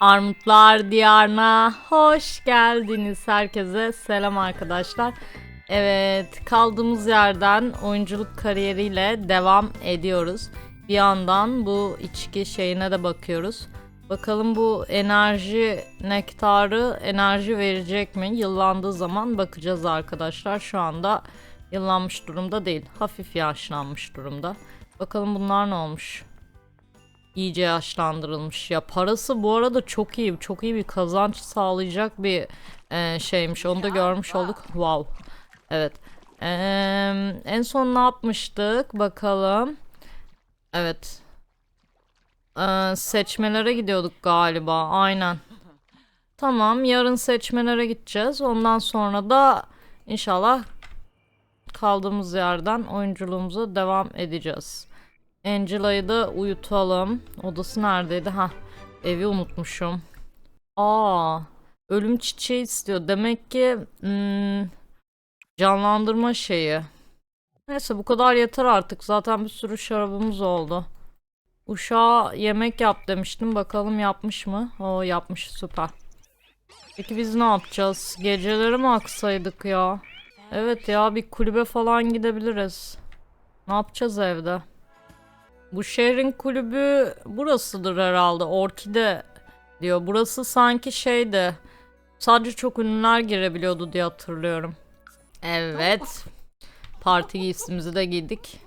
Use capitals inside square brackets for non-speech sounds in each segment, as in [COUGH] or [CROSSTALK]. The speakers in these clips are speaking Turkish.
Armutlar Diyarına hoş geldiniz herkese. Selam arkadaşlar. Evet, kaldığımız yerden oyunculuk kariyeriyle devam ediyoruz. Bir yandan bu içki şeyine de bakıyoruz. Bakalım bu enerji nektarı enerji verecek mi? Yıllandığı zaman bakacağız arkadaşlar. Şu anda yıllanmış durumda değil. Hafif yaşlanmış durumda. Bakalım bunlar ne olmuş? İyice yaşlandırılmış. Ya parası bu arada çok iyi. Çok iyi bir kazanç sağlayacak bir e, şeymiş. Onu da görmüş olduk. Wow. Evet. Eee, en son ne yapmıştık? Bakalım. Evet. Eee, seçmelere gidiyorduk galiba. Aynen. Tamam. Yarın seçmelere gideceğiz. Ondan sonra da inşallah kaldığımız yerden oyunculuğumuza devam edeceğiz. Angela'yı da uyutalım. Odası neredeydi? Ha, evi unutmuşum. Aa, ölüm çiçeği istiyor. Demek ki hmm, canlandırma şeyi. Neyse bu kadar yeter artık. Zaten bir sürü şarabımız oldu. Uşağa yemek yap demiştim. Bakalım yapmış mı? O yapmış süper. Peki biz ne yapacağız? Geceleri mi aksaydık ya? Evet ya bir kulübe falan gidebiliriz. Ne yapacağız evde? Bu şehrin kulübü burasıdır herhalde. Orkide diyor. Burası sanki şeydi. Sadece çok ünlüler girebiliyordu diye hatırlıyorum. Evet. Parti giysimizi de giydik.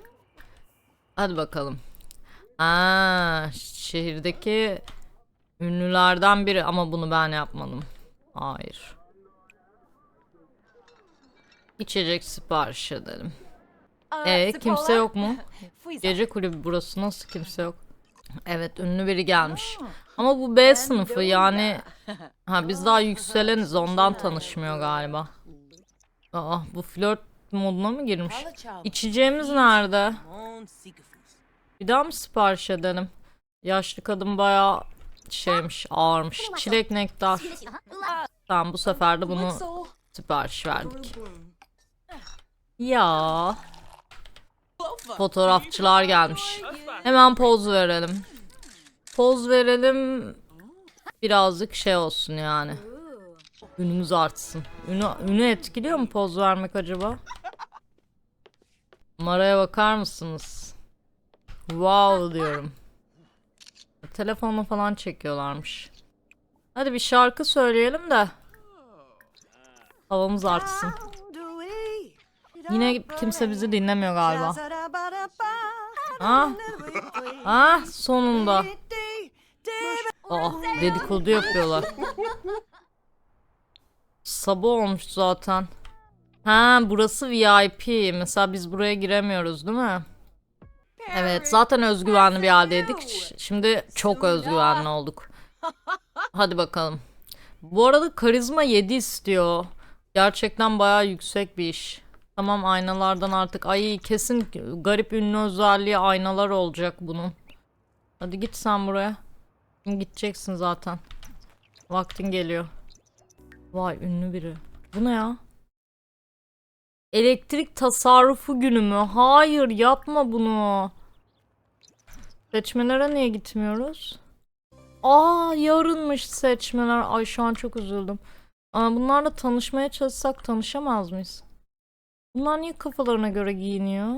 Hadi bakalım. Aa, şehirdeki ünlülerden biri ama bunu ben yapmadım. Hayır. İçecek sipariş edelim. Ee, kimse yok mu? [LAUGHS] Gece kulübü burası nasıl kimse yok? Evet ünlü biri gelmiş. Ama bu B sınıfı yani [LAUGHS] ha biz daha yükseleniz ondan tanışmıyor galiba. Aa bu flört moduna mı girmiş? İçeceğimiz nerede? Bir daha mı sipariş edelim? Yaşlı kadın bayağı şeymiş ağırmış. Çilek nektar. Tamam bu sefer de bunu sipariş verdik. Ya fotoğrafçılar gelmiş. Hemen poz verelim. Poz verelim. Birazcık şey olsun yani. Ünümüz artsın. Ünü, ünü etkiliyor mu poz vermek acaba? Numaraya bakar mısınız? Wow diyorum. Telefonla falan çekiyorlarmış. Hadi bir şarkı söyleyelim de. Havamız artsın. Yine kimse bizi dinlemiyor galiba. Ah, ah sonunda. Ah dedikodu yapıyorlar. [LAUGHS] Sabah olmuş zaten. Ha burası VIP. Mesela biz buraya giremiyoruz değil mi? Evet zaten özgüvenli bir haldeydik. Şimdi çok özgüvenli olduk. Hadi bakalım. Bu arada karizma 7 istiyor. Gerçekten bayağı yüksek bir iş. Tamam aynalardan artık. Ay kesin garip ünlü özelliği aynalar olacak bunun. Hadi git sen buraya. Gideceksin zaten. Vaktin geliyor. Vay ünlü biri. Bu ne ya? Elektrik tasarrufu günü mü? Hayır yapma bunu. Seçmelere niye gitmiyoruz? Aa yarınmış seçmeler. Ay şu an çok üzüldüm. Aa, bunlarla tanışmaya çalışsak tanışamaz mıyız? Bunlar niye kafalarına göre giyiniyor?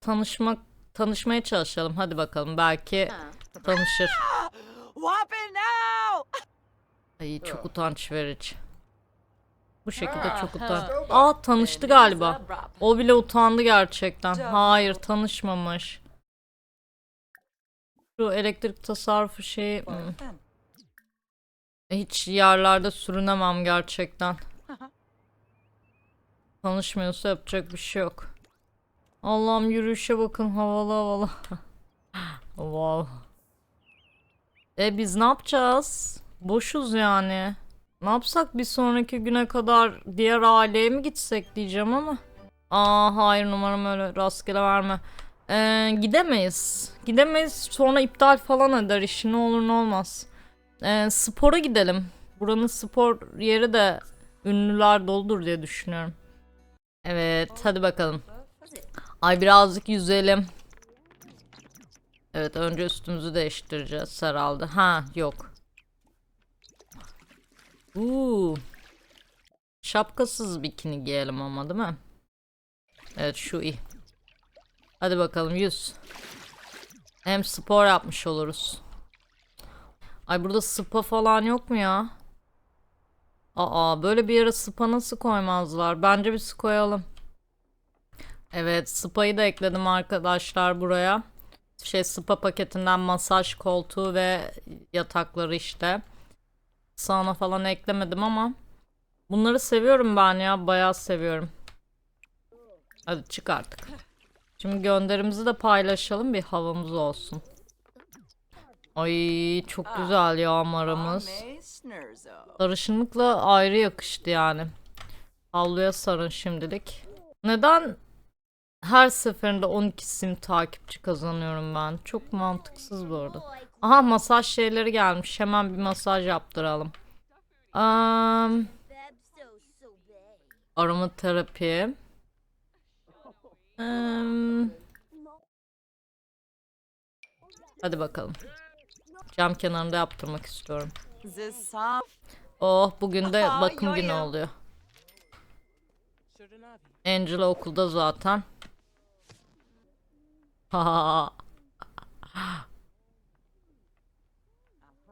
Tanışmak tanışmaya çalışalım. Hadi bakalım belki tanışır. [GASPS] [GASPS] Ay çok utanç verici. Bu şekilde çok utanç. Aa tanıştı galiba. O bile utandı gerçekten. Hayır tanışmamış. Şu elektrik tasarrufu şeyi hmm, hiç yerlerde sürünemem gerçekten. Tanışmıyorsa yapacak bir şey yok. Allah'ım yürüyüşe bakın havalı havalı. [LAUGHS] wow. E biz ne yapacağız? Boşuz yani. Ne yapsak bir sonraki güne kadar diğer aileye mi gitsek diyeceğim ama. Aa hayır numaram öyle rastgele verme. Ee, gidemeyiz. Gidemeyiz sonra iptal falan eder işi ne olur ne olmaz. Ee, spora gidelim. Buranın spor yeri de ünlüler doludur diye düşünüyorum. Evet hadi bakalım. Ay birazcık yüzelim. Evet önce üstümüzü değiştireceğiz herhalde. Ha yok. Uuu. Şapkasız bikini giyelim ama değil mi? Evet şu iyi. Hadi bakalım 100. Hem spor yapmış oluruz. Ay burada spa falan yok mu ya? Aa böyle bir yere spa nasıl koymazlar? Bence biz koyalım. Evet spa'yı da ekledim arkadaşlar buraya. Şey spa paketinden masaj koltuğu ve yatakları işte. Sauna falan eklemedim ama bunları seviyorum ben ya bayağı seviyorum. Hadi çık artık. Şimdi gönderimizi de paylaşalım bir havamız olsun. Ay çok güzel ya maramız. Sarışınlıkla ayrı yakıştı yani. Havluya sarın şimdilik. Neden her seferinde 12 sim takipçi kazanıyorum ben? Çok mantıksız bu arada. Aha masaj şeyleri gelmiş. Hemen bir masaj yaptıralım. Um, aromaterapi. Um, hadi bakalım. Cam kenarında yaptırmak istiyorum. Oh bugün de bakım günü yo. oluyor. Angela okulda zaten. [LAUGHS]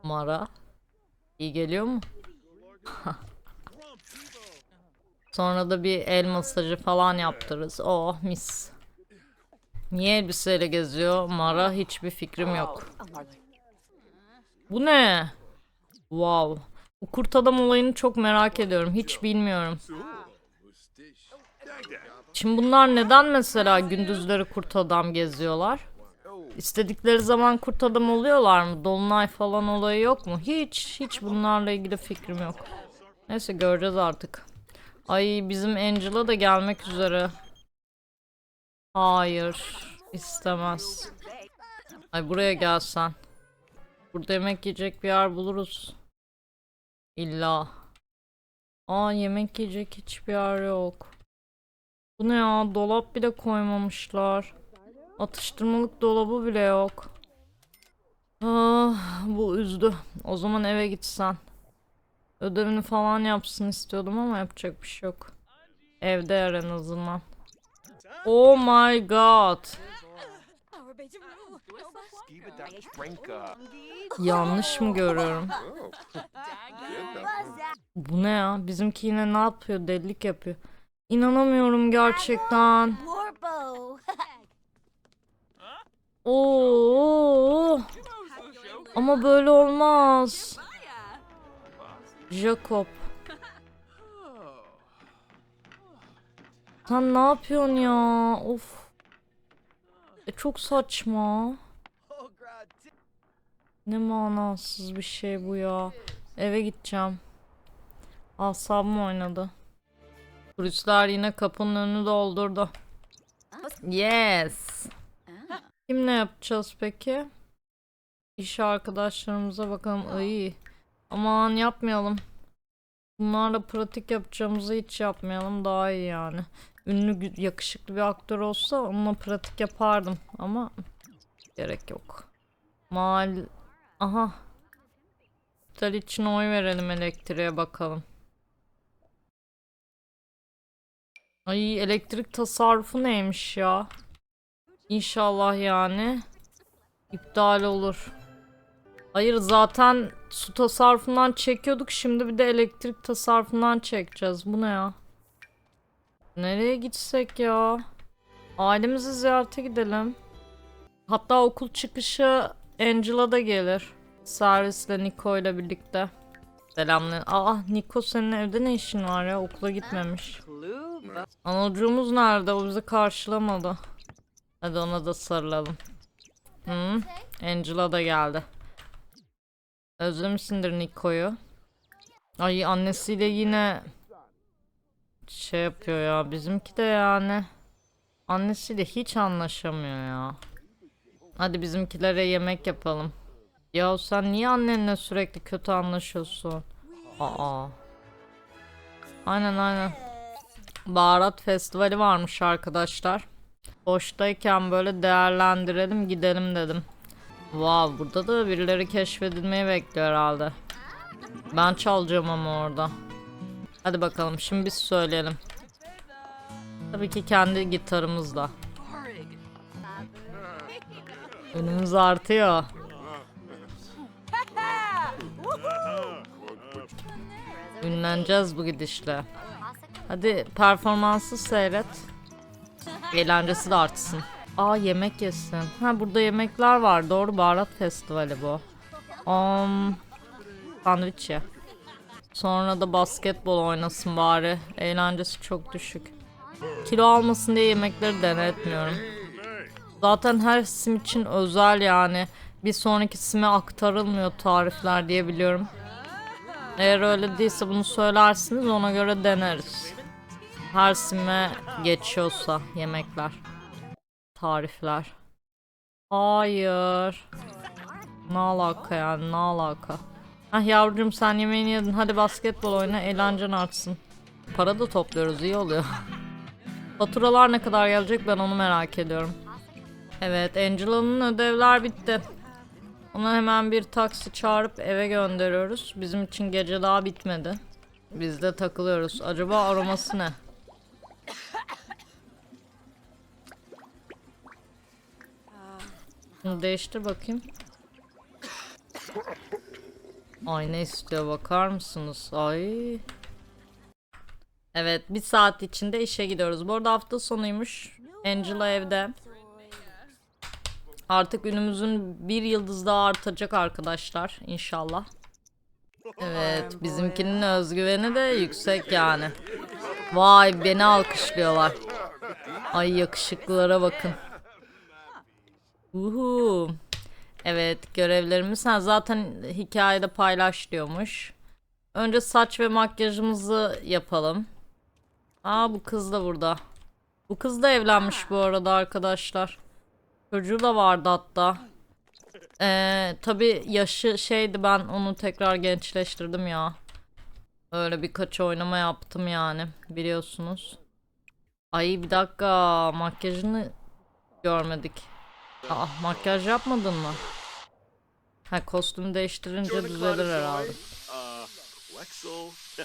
Mara. İyi geliyor mu? [LAUGHS] Sonra da bir el masajı falan yaptırırız. Oh mis. Niye elbiseyle geziyor? Mara hiçbir fikrim yok. Bu ne? Wow. Bu kurt adam olayını çok merak ediyorum. Hiç bilmiyorum. Şimdi bunlar neden mesela gündüzleri kurt adam geziyorlar? İstedikleri zaman kurt adam oluyorlar mı? Dolunay falan olayı yok mu? Hiç, hiç bunlarla ilgili fikrim yok. Neyse göreceğiz artık. Ay bizim Angela da gelmek üzere. Hayır, istemez. Ay buraya gelsen. Burada yemek yiyecek bir yer buluruz. İlla. Aa yemek yiyecek hiçbir yer yok. Bu ne ya? Dolap bile koymamışlar. Atıştırmalık dolabı bile yok. Ah, bu üzdü. O zaman eve gitsen. Ödevini falan yapsın istiyordum ama yapacak bir şey yok. Evde yer en azından. Oh my god. Yanlış mı görüyorum? Bu ne ya? Bizimki yine ne yapıyor? Delilik yapıyor. İnanamıyorum gerçekten. [LAUGHS] Oo. Ama böyle olmaz. Jacob. Sen ne yapıyorsun ya? Of. E, çok saçma. Ne manasız bir şey bu ya. Eve gideceğim. Asabım oynadı. Turistler yine kapının önünü doldurdu. Yes. Kimle yapacağız peki? İş arkadaşlarımıza bakalım. İyi. Aman yapmayalım. Bunlarla pratik yapacağımızı hiç yapmayalım. Daha iyi yani. Ünlü, yakışıklı bir aktör olsa onunla pratik yapardım. Ama gerek yok. Mal... Aha. İptal için oy verelim elektriğe bakalım. Ay elektrik tasarrufu neymiş ya? İnşallah yani iptal olur. Hayır zaten su tasarrufundan çekiyorduk. Şimdi bir de elektrik tasarrufundan çekeceğiz. Bu ne ya? Nereye gitsek ya? Ailemizi ziyarete gidelim. Hatta okul çıkışı Angela da gelir. Servisle Nico ile birlikte. Selamlar. Aa Nico senin evde ne işin var ya? Okula gitmemiş. Anacığımız nerede? O bizi karşılamadı. Hadi ona da sarılalım. Hı, Angela da geldi. Özlemişsindir Nico'yu. Ay annesiyle yine şey yapıyor ya. Bizimki de yani annesiyle hiç anlaşamıyor ya. Hadi bizimkilere yemek yapalım. Ya sen niye annenle sürekli kötü anlaşıyorsun? Aa. Aynen aynen. Baharat festivali varmış arkadaşlar. Boştayken böyle değerlendirelim gidelim dedim. Wow burada da birileri keşfedilmeyi bekliyor herhalde. Ben çalacağım ama orada. Hadi bakalım şimdi biz söyleyelim. Tabii ki kendi gitarımızla. Önümüz artıyor. Ünleneceğiz bu gidişle. Hadi performansı seyret. Eğlencesi de artsın. Aa yemek yesin. Ha burada yemekler var. Doğru baharat festivali bu. Um, sandviç ye. Sonra da basketbol oynasın bari. Eğlencesi çok düşük. Kilo almasın diye yemekleri denetmiyorum. Zaten her sim için özel yani. Bir sonraki sime aktarılmıyor tarifler diye biliyorum. Eğer öyle değilse bunu söylersiniz ona göre deneriz. Her sime geçiyorsa yemekler. Tarifler. Hayır. Ne alaka yani ne alaka. Ah yavrucuğum sen yemeğini yedin hadi basketbol oyna eğlencen artsın. Para da topluyoruz iyi oluyor. [LAUGHS] Faturalar ne kadar gelecek ben onu merak ediyorum. Evet Angela'nın ödevler bitti. Ona hemen bir taksi çağırıp eve gönderiyoruz. Bizim için gece daha bitmedi. Biz de takılıyoruz. Acaba aroması ne? Bunu değiştir bakayım. [LAUGHS] Ay ne istiyor bakar mısınız? Ay. Evet bir saat içinde işe gidiyoruz. Bu arada hafta sonuymuş. Angela evde. Artık ünümüzün bir yıldız daha artacak arkadaşlar inşallah. Evet bizimkinin özgüveni de yüksek yani. Vay beni alkışlıyorlar. Ay yakışıklılara bakın. Uhu. Evet görevlerimiz ha, zaten hikayede paylaş diyormuş. Önce saç ve makyajımızı yapalım. Aa bu kız da burada. Bu kız da evlenmiş bu arada arkadaşlar. Çocuğu da vardı hatta. Ee, tabi yaşı şeydi ben onu tekrar gençleştirdim ya. Öyle birkaç oynama yaptım yani biliyorsunuz. Ay bir dakika makyajını görmedik. Aa makyaj yapmadın mı? Ha kostüm değiştirince düzelir herhalde. Uh. [LAUGHS]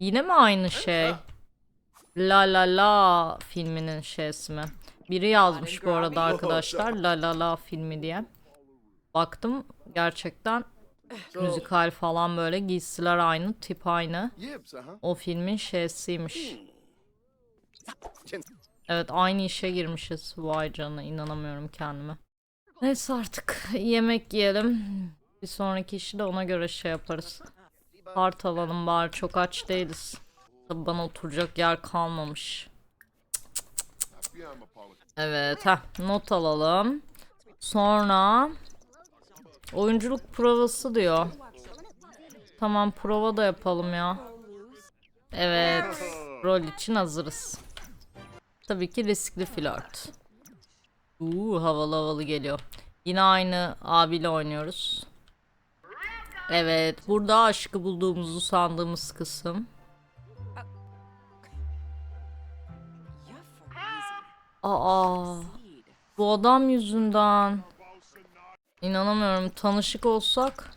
Yine mi aynı şey? La La La filminin şeysi mi? Biri yazmış bu arada arkadaşlar La La La filmi diye. Baktım gerçekten müzikal falan böyle giysiler aynı, tip aynı. Yibs, uh huh. O filmin şeysiymiş. Evet aynı işe girmişiz. Vay canına inanamıyorum kendime. Neyse artık yemek yiyelim. Bir sonraki işi de ona göre şey yaparız. Kart alalım bari çok aç değiliz. Tabii bana oturacak yer kalmamış. Evet heh, not alalım. Sonra oyunculuk provası diyor. Tamam prova da yapalım ya. Evet rol için hazırız. Tabii ki riskli flört. Uuu havalı havalı geliyor. Yine aynı abiyle oynuyoruz. Evet burada aşkı bulduğumuzu sandığımız kısım. Aa bu adam yüzünden. İnanamıyorum tanışık olsak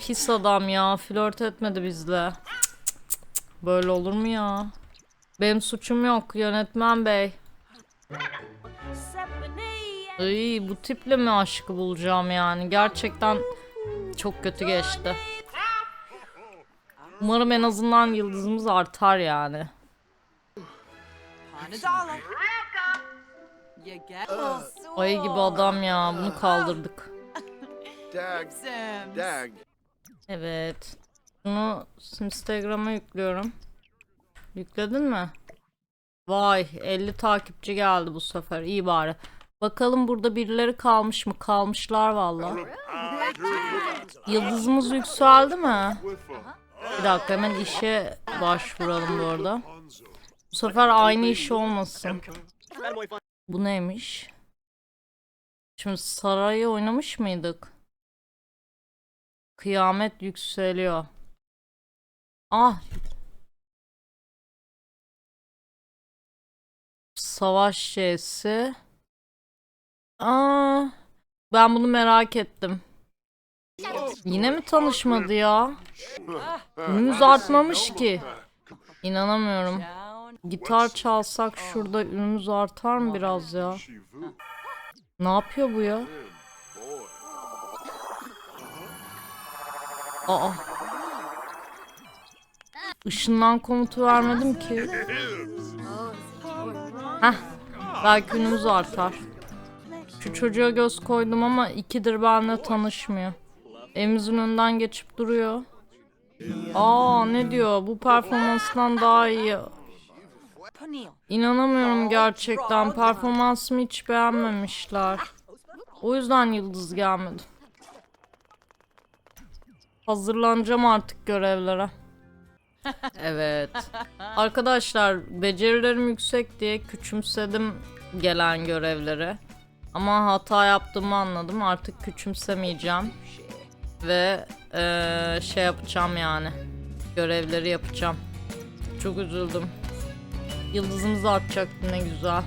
pis adam ya flört etmedi bizle. Böyle olur mu ya? Benim suçum yok yönetmen bey. Ay, bu tiple mi aşkı bulacağım yani? Gerçekten çok kötü geçti. Umarım en azından yıldızımız artar yani. Ayı gibi adam ya bunu kaldırdık. Evet. Bunu Instagram'a yüklüyorum. Yükledin mi? Vay 50 takipçi geldi bu sefer. İyi bari. Bakalım burada birileri kalmış mı? Kalmışlar valla. Yıldızımız yükseldi mi? Bir dakika hemen işe başvuralım bu arada. Bu sefer aynı iş olmasın. Bu neymiş? Şimdi sarayı oynamış mıydık? Kıyamet yükseliyor. Ah. Savaş şeysi. Aa, ben bunu merak ettim. Yine mi tanışmadı ya? Ünümüz artmamış ki. İnanamıyorum. Gitar çalsak şurada ünümüz artar mı biraz ya? Ne yapıyor bu ya? Aa. Işınlan komutu vermedim ki. Heh. Belki ünümüz artar. Şu çocuğa göz koydum ama ikidir benimle tanışmıyor. Evimizin önünden geçip duruyor. Aa ne diyor? Bu performansından daha iyi. İnanamıyorum gerçekten. Performansımı hiç beğenmemişler. O yüzden yıldız gelmedi. Hazırlanacağım artık görevlere. Evet. [LAUGHS] Arkadaşlar becerilerim yüksek diye küçümsedim gelen görevleri. Ama hata yaptığımı anladım. Artık küçümsemeyeceğim. Ve eee, şey yapacağım yani. Görevleri yapacağım. Çok üzüldüm. Yıldızımız artacaktı ne güzel.